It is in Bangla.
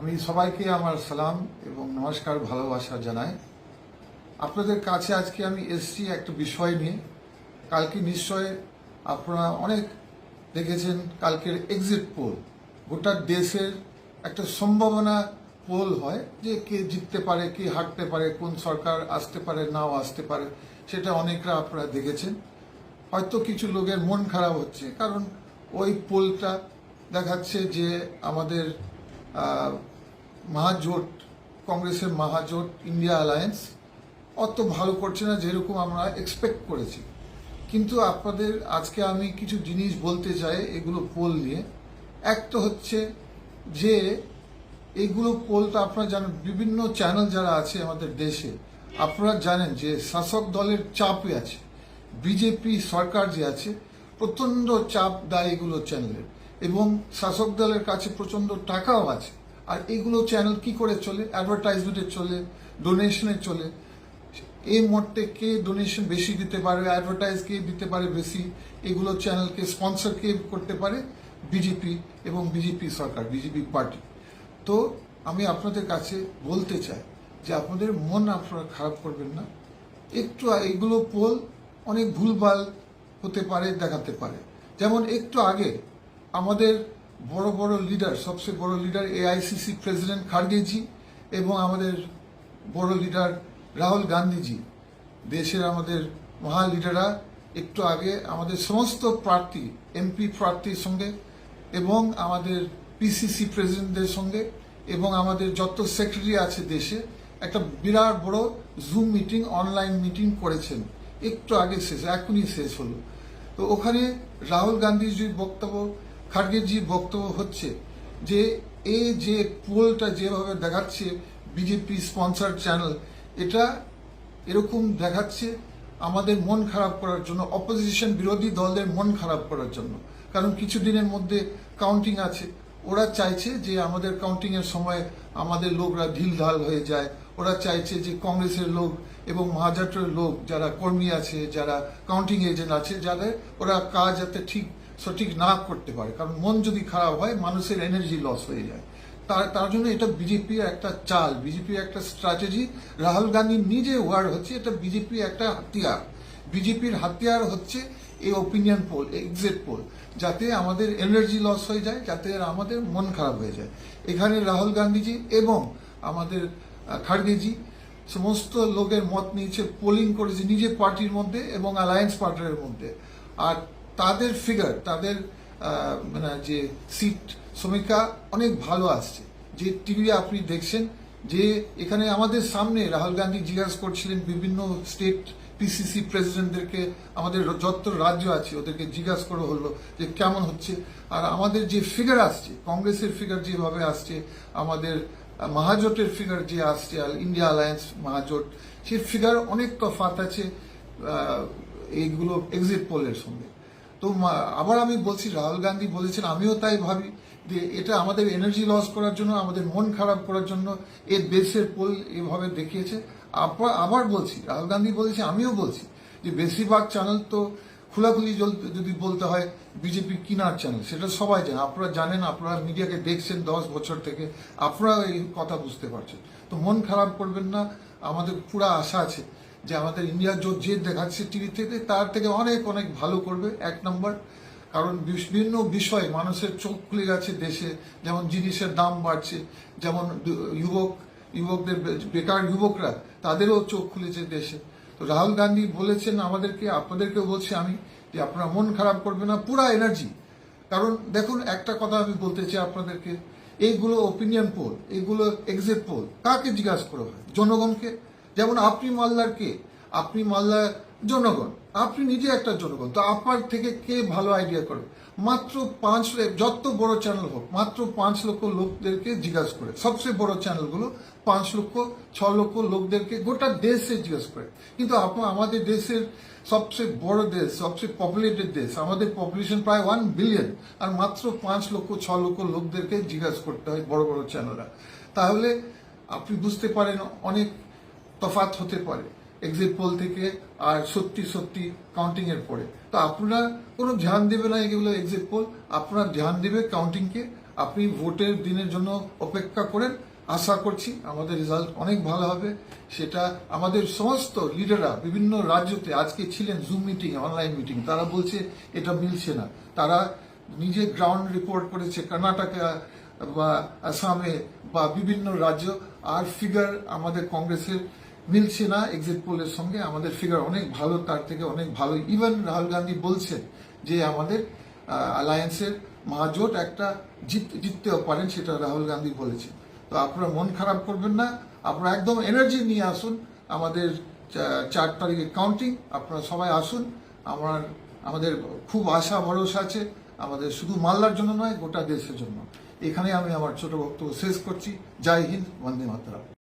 আমি সবাইকে আমার সালাম এবং নমস্কার, ভালোবাসা জানাই। আপনাদের কাছে আজকে আমি এসছি একটা বিষয় নিয়ে। কালকে নিশ্চয় আপনারা অনেক দেখেছেন, কালকের এক্সিট পোল গোটা দেশের একটা সম্ভাবনা পোল হয় যে কে জিততে পারে, কে হারতে পারে, কোন সরকার আসতে পারে, নাও আসতে পারে, সেটা অনেকরা আপনারা দেখেছেন। হয়তো কিছু লোকের মন খারাপ হচ্ছে, কারণ ওই পোলটা দেখাচ্ছে যে আমাদের মহাজোট, কংগ্রেসের মহাজোট, ইন্ডিয়া অ্যালায়েন্স, অত ভালো করছে না যেরকম আমরা এক্সপেক্ট করেছি। কিন্তু আপনাদের আজকে আমি কিছু জিনিস বলতে চাই এগুলো পোল নিয়ে। এক তো হচ্ছে যে এইগুলো পোল তো আপনারা জানেন, বিভিন্ন চ্যানেল যারা আছে আমাদের দেশে, আপনারা জানেন যে শাসক দলের চাপে আছে। বিজেপি সরকার যে আছে প্রচণ্ড চাপ দেয় এগুলো চ্যানেলের এবং শাসক দলের কাছে প্রচণ্ড টাকাও আছে। আর এগুলো চ্যানেল কি করে চলে? অ্যাডভার্টাইজমেন্টে চলে ডোনেশনে চলে। এই মুহূর্তে কে ডোনেশন বেশি দিতে পারে অ্যাডভার্টাইজ কে দিতে পারে বেশি, এগুলো চ্যানেলকে স্পন্সর কে করতে পারে? বিজেপি এবং বিজেপি সরকার বিজেপি পার্টি তো আমি আপনাদের কাছে বলতে চাই যে আপনাদের মন আপনারা খারাপ করবেন না। একটু এইগুলো পোল অনেক ভুলভাল হতে পারে, দেখাতে পারে। যেমন একটু আগে আমাদের বড় বড় লিডার সবচেয়ে বড় লিডার এআইসিসি প্রেসিডেন্ট খার্গেজি এবং আমাদের বড় লিডার রাহুল গান্ধীজি। দেশের আমাদের মহা লিডাররা একটু আগে আমাদের সমস্ত প্রার্থী এমপি প্রার্থীর সঙ্গে এবং আমাদের পিসিসি প্রেসিডেন্টদের সঙ্গে এবং আমাদের যত সেক্রেটারি আছে দেশে, একটা বিরাট বড় জুম মিটিং অনলাইন মিটিং করেছেন। একটু আগে শেষ, এখনই শেষ হলো। তো ওখানে রাহুল গান্ধীজির বক্তব্য খার্গেজির বক্তব্য হচ্ছে যে এই যে পোলটা যেভাবে দেখাচ্ছে বিজেপি স্পন্সার চ্যানেল, এটা এরকম দেখাচ্ছে আমাদের মন খারাপ করার জন্য অপোজিশন বিরোধী দলদের মন খারাপ করার জন্য। কারণ কিছু দিনের মধ্যে কাউন্টিং আছে। ওরা চাইছে যে আমাদের কাউন্টিং এর সময় আমাদের লোকরা ঢিল ঢাল হয়ে যায়। ওরা চাইছে যে কংগ্রেসের লোক এবং মহাজাটের লোক যারা কর্মী আছে, যারা কাউন্টিং এজেন্ট আছে, যাদের ওরা কাজ যাতে ঠিক সঠিক না করতে পারে কারণ মন যদি খারাপ হয় মানুষের এনার্জি লস হয়ে যায়। তার তার জন্য এটা বিজেপির একটা চাল বিজেপির একটা স্ট্র্যাটেজি রাহুল গান্ধী নিজে ওয়ার্ড হচ্ছে এটা বিজেপি একটা হাতিয়ার। বিজেপির হাতিয়ার হচ্ছে এই ওপিনিয়ন পোল এক্সিট পোল যাতে আমাদের এনার্জি লস হয়ে যায় যাতে আমাদের মন খারাপ হয়ে যায়। এখানে রাহুল গান্ধীজি এবং আমাদের আহ, খাড়গেজি সমস্ত লোকের মত নিয়েছে পোলিং করেছে নিজের পার্টির মধ্যে এবং অ্যালায়েন্স পার্টির মধ্যে। আর তাদের ফিগার তাদের মানে যে সিট সমীক্ষা অনেক ভালো আসছে। যে টিভি আপনি দেখছেন, যে এখানে আমাদের সামনে রাহুল গান্ধী জিজ্ঞাসা করছিলেন বিভিন্ন স্টেট পিসিসি প্রেসিডেন্টদেরকে আমাদের যত রাজ্য আছে, ওদেরকে জিজ্ঞাসা করা হলো যে কেমন হচ্ছে। আর আমাদের যে ফিগার আসছে, কংগ্রেসের ফিগার যেভাবে আসছে, আমাদের মহাজোটের ফিগার যে আসছে ইন্ডিয়া অ্যালায়েন্স মহাজোট সেই ফিগার অনেক তফাত আছে এইগুলো এক্সিট পোলের সঙ্গে। তো আবার আমি বলছি, রাহুল গান্ধী বলেছেন, আমিও তাই ভাবি, যে এটা আমাদের এনার্জি লস করার জন্য, আমাদের মন খারাপ করার জন্য এ দেশের পোল এভাবে দেখিয়েছে। আবার বলছি, রাহুল গান্ধী বলেছে, আমিও বলছি, যে বেশিরভাগ চ্যানেল তো খোলাখুলি যদি বলতে হয় বিজেপি কিনার চ্যানেল সেটা সবাই জানে। আপনারা জানেন, আপনারা মিডিয়াকে দেখছেন দশ বছর থেকে, আপনারা এই কথা বুঝতে পারছেন। তো মন খারাপ করবেন না, আমাদের পুরা আশা আছে যে আমাদের ইন্ডিয়া জোট যে দেখাচ্ছে টিভি থেকে, তার থেকে অনেক অনেক ভালো করবে, এক নম্বর। কারণ বিভিন্ন বিষয়ে মানুষের চোখ খুলে গেছে দেশে। যেমন জিনিসের দাম বাড়ছে, যেমন যুবক, যুবকদের বেকার যুবকরা, তাদেরও চোখ খুলেছে দেশে। তো রাহুল গান্ধী বলেছেন আমাদেরকে, আপনাদেরকেও বলছি আমি, যে আপনারা মন খারাপ করবে না, পুরা এনার্জি। কারণ দেখুন, একটা কথা আমি বলতে চাই আপনাদেরকে, এইগুলো ওপিনিয়ন পোল এইগুলো এক্সিট পোল কাকে জিজ্ঞাসা করা হয়? জনগণকে? যেমন আপনি মালদার কে? আপনি মালদার জনগণ। আপনি নিজে একটা জনগণ। তো আপনার থেকে কে ভালো আইডিয়া করে? মাত্র পাঁচ যত বড় চ্যানেল হোক, মাত্র পাঁচ লক্ষ লোকদেরকে জিজ্ঞাসা করে। সবচেয়ে বড় চ্যানেলগুলো পাঁচ লক্ষ, ছ লক্ষ লোকদেরকে গোটা দেশে জিজ্ঞাসা করে। কিন্তু আপনার আমাদের দেশের সবচেয়ে বড় দেশ, সবচেয়ে পপুলেটেড দেশ, আমাদের পপুলেশন প্রায় ওয়ান বিলিয়ন আর মাত্র পাঁচ লক্ষ, ছ লক্ষ লোকদেরকে জিজ্ঞাসা করতে হয় বড় বড় চ্যানেলরা তাহলে আপনি বুঝতে পারেন অনেক তফাৎ হতে পারে এক্সিট পোল থেকে, আর সত্যি সত্যি কাউন্টিং এর পরে। তো আপনারা কোনো ধ্যান দেবে না এগুলো এক্সিট পোল আপনারা ধ্যান দেবে কাউন্টিংকে আপনি ভোটের দিনের জন্য অপেক্ষা করেন। আশা করছি আমাদের রেজাল্ট অনেক ভালো হবে। সেটা আমাদের সমস্ত লিডাররা বিভিন্ন রাজ্যতে আজকে ছিলেন জুম মিটিং অনলাইন মিটিং তারা বলছে এটা মিলছে না। তারা নিজে গ্রাউন্ড রিপোর্ট করেছে কর্ণাটকা বা আসামে, বা বিভিন্ন রাজ্য। আর ফিগার আমাদের কংগ্রেসের মিলছে না এক্সিট পোলের সঙ্গে। আমাদের ফিগার অনেক ভালো, তার থেকে অনেক ভালো। ইভেন রাহুল গান্ধী বলছেন যে আমাদের অ্যালায়েন্সের মহাজোট একটা জিত, জিততেও পারেন, সেটা রাহুল গান্ধী বলেছেন তো আপনারা মন খারাপ করবেন না। আপনারা একদম এনার্জি নিয়ে আসুন। আমাদের চার তারিখে কাউন্টিং আপনারা সবাই আসুন। আমার, আমাদের খুব আশা, ভরসা আছে। আমাদের শুধু মালদার জন্য নয়, গোটা দেশের জন্য। এখানে আমি আমার ছোট বক্তব্য শেষ করছি। জয় হিন্দ, বন্দে মাতরম।